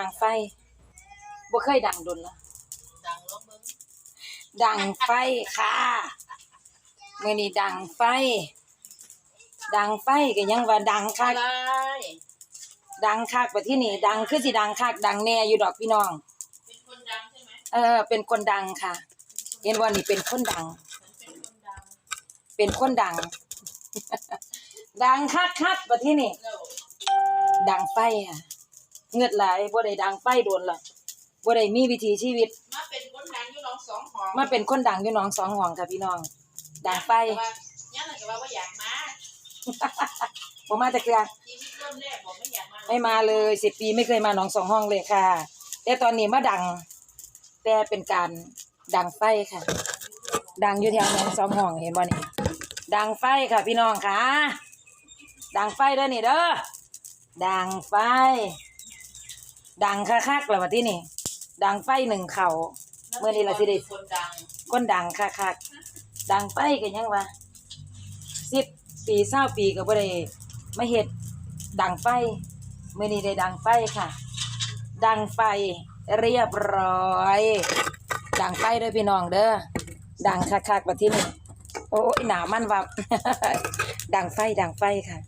ดังไฟบ่เคยดังดนละดังลบเบิ้งดังไฟค่ะมื้อนี้ดังไฟ ดังไฟก็ยังว่าดังคักอะไรดังคักไปที่นี่ ดังคือสิดังคักดังแน่อยู่ดอกพี่น้อง เป็นคนดังใช่ไหมเออ เป็นคนดังค่ะเห็นว่านี่เป็นคนดังฉันเป็นคนดังเป็นคนดัง ดังคักคักไปที่นี่ แล้วดังไฟค่ะ เงือดไหลายบ่ได้ดังไฟโดนละบ่ได้มีวิถีชีวิต มาเป็นคนดังอยู่น้องสองหองมาเป็นคนดังอยู่หนองสองห้องค่ะพี่น้อง ดังไฟยันน่ะก็ว่าว่าอยากมาบ่มาแต่เกลือชีวิตเริ่มแรกบอกไม่อยากมาไม่มาเลยสิบปีไม่เคยมาหนองสองห้องเลยค่ะ แต่ตอนนี้มาดัง แต่เป็นการดังไฟค่ะ ดังอยู่แถวหนองสองห้องเห็นบ่นี่ดังไฟค่ะพี่น้องค่ะ ดังไฟเด้อนี่เด้อดังไฟ ดังคักๆแล้วว่าที่นี่ ดังไฟหนึ่งเข่าเมื่อนี้ล่ะสิได้คนดังคนดังคักๆดังไฟกันยังวะสิบปีเศร้าปีก็บ่ได้มาเฮ็ดดังไฟเมื่อนี้ได้ดังไฟค่ะ ดังไฟเรียบร้อย ดังไฟเด้อพี่น้องเด้อดังคักๆว่าที่นี่โอ้ยหนามันวับ ดังไฟดังไฟค่ะ